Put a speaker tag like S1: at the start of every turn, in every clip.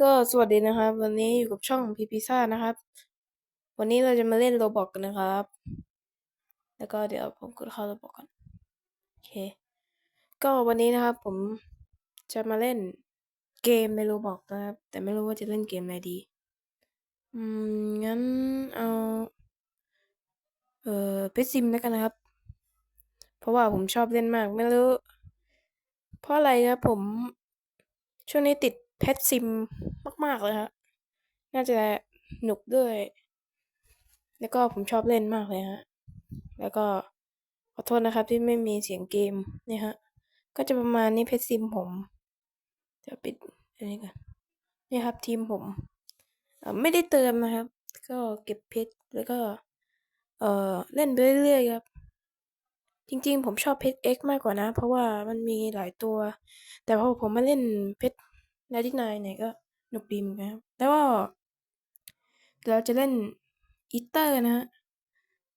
S1: ก็สวัสดีนะครับ วันนี้อยู่กับช่องพีพีซ่านะครับ วันนี้เราจะมาเล่นโรบอกกันนะครับ แล้วก็เดี๋ยวผมกดเข้าโรบอกก่อนโอเค ก็วันนี้นะครับ ผมจะมาเล่นเกมในโรบอกนะครับ แต่ไม่รู้ว่าจะเล่นเกมอะไรดี อืมงั้นเอา เอ่อเพชซิมแล้วกันนะครับ เพราะว่าผมชอบเล่นมากไม่รู้เพราะอะไรครับผมช่วงนี้ติด เพชซิมมาก ๆ เลยฮะ น่าจะหนุกด้วย แล้วก็ผมชอบเล่นมากเลยฮะ แล้วก็ขอโทษนะครับที่ไม่มีเสียงเกมเนี่ยฮะ ก็จะประมาณนี้เพชรซิมผม จะปิดอันนี้กันนี่ครับ ทีมผม ไม่ได้เติมนะครับ ก็เก็บเพชรแล้วก็ เออเล่นไปเรื่อยๆครับ จริงๆ ผมชอบเพชร X มากกว่านะ เพราะว่ามันมีหลายตัว แต่พอผมมาเล่นเพชร นาดินายเนี่ยก็หนุกดีเหมือนกันแล้วก็เราจะเล่นอีเตอร์นะฮะ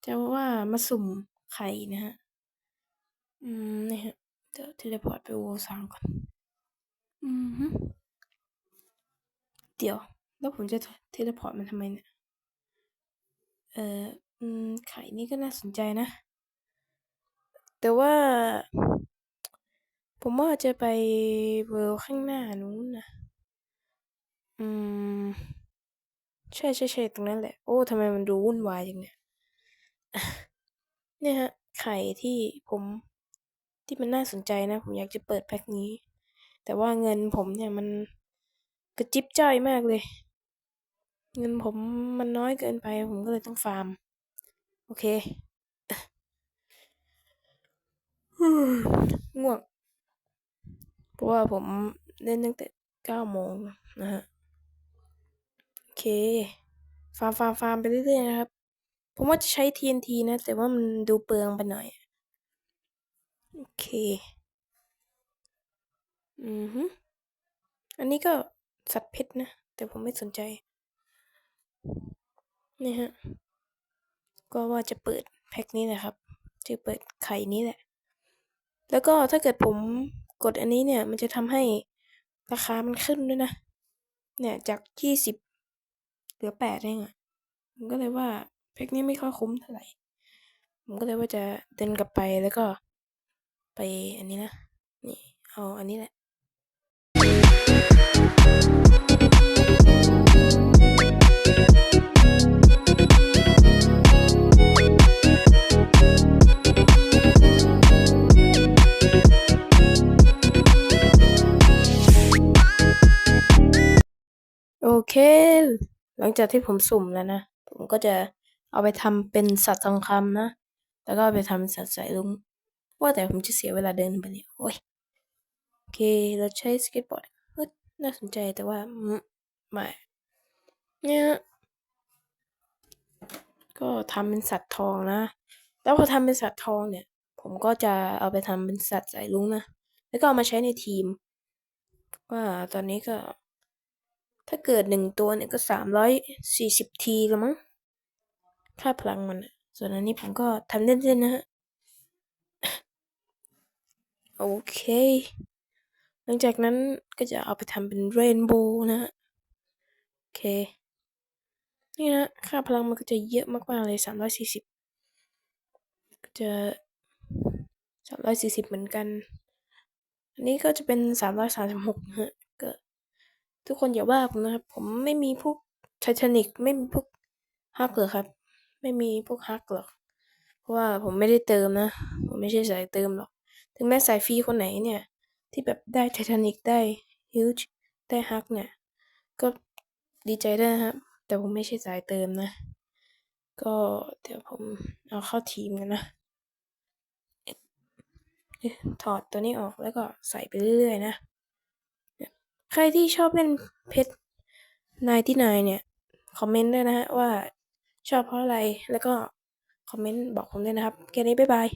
S1: จะว่ามาสุ่มไข่นะฮะ อืมนี่ฮะเดี๋ยวเทเลพอร์ตไปโวสามก่อน อืมฮึเดี๋ยว แล้วผมจะเทเลพอร์ตมันทำไมเนี่ย เอ่ออืมไข่นี่ก็น่าสนใจนะ แต่ว่า ผมว่าจะไปเวิลด์ข้างหน้านู้นนะอืม ใช่ใช่ใช่ตรงนั้นแหละ โอ้ทำไมมันดูวุ่นวายจังเนี่ย เนี่ยฮะ ไข่ที่ผมที่มันน่าสนใจนะ ผมอยากจะเปิดแพ็คนี้ แต่ว่าเงินผมเนี่ยมันกระจิบจ้อยมากเลย เงินผมมันน้อยเกินไป ผมก็เลยต้องฟาร์ม โอเคง่วง ราะว่าผมเล่นตั้งแต่เก้าโมงนะฮะ โอเค ฟาร์มฟาร์มฟาร์มไปเรื่อยๆนะครับ ผมว่าจะใช้ TNT นะ แต่ว่ามันดูเปลืองไปหน่อย โอเค อือฮึอันนี้ก็สัตว์เพชรนะ แต่ผมไม่สนใจ นี่ฮะ ก็ว่าจะเปิดแพ็คนี้แหละครับ จะเปิดไข่นี้แหละ แล้วก็ถ้าเกิดผม กดอันนี้เนี่ยมันจะทำให้ราคามันขึ้นด้วยนะ เนี่ยจากยี่สิบเหลือแปดเองอะผมก็เลยว่าแพ็คนี้ไม่ค่อยคุ้มเท่าไหร่ ผมก็เลยว่าจะเดินกลับไปแล้วก็ไปอันนี้นะ นี่เอาอันนี้แหละ เค หลังจากที่ผมสุ่มแล้วนะ ผมก็จะเอาไปทำเป็นสัตว์ทองคำนะ แล้วก็ไปทำสัตว์สายลุงว่าแต่ผมจะเสียเวลาเดินไปเนี่ยโอ้ยโอเค เราใช้สเก็ตบอร์ดเฮ้ยน่าสนใจแต่ว่าไม่เนี่ยก็ทำเป็นสัตว์ทองนะ แล้วพอทำเป็นสัตว์ทองเนี่ย ผมก็จะเอาไปทำเป็นสัตว์สายลุงนะ แล้วก็เอามาใช้ในทีม ว่าตอนนี้ก็ ถ้าเกิดหนึ่งตัวเนี่ยก็สามร้อยสี่สิบทีล้วมั้งค่าพลังมัน ส่วนอันนี้ผมก็ทำเล่นๆนะฮะ โอเค หลังจากนั้นก็จะเอาไปทำเป็นเรนโบว์นะฮะ โอเค นี่นะ ค่าพลังมันก็จะเยอะมากๆเลยสามร้อยสี่สิบก็จะสามร้อยสี่สิบเหมือนกัน อันนี้ก็จะเป็นสามร้อยสามสิบหกฮะ ทุกคนอย่าว่าผมนะครับ ผมไม่มีพวกไททานิกไม่มีพวกฮักหรอกครับ ไม่มีพวกฮักหรอก เพราะว่าผมไม่ได้เติมนะ ผมไม่ใช่สายเติมหรอก ถึงแม้สายฟรีคนไหนเนี่ย ที่แบบได้ไททานิกได้ฮิวจ์ได้ฮักเนี่ย ก็ดีใจด้วยนะครับ แต่ผมไม่ใช่สายเติมนะ ก็เดี๋ยวผมเอาเข้าทีมกันนะถอดตัวนี้ออกแล้วก็ใส่ไปเรื่อยๆนะ ใครที่ชอบเล่นเพชรนายที่นายเนี่ย คอมเมนต์ด้วยนะฮะว่าชอบเพราะอะไร แล้วก็คอมเมนต์บอกผมด้วยนะครับแค่นี้บ๊ายบาย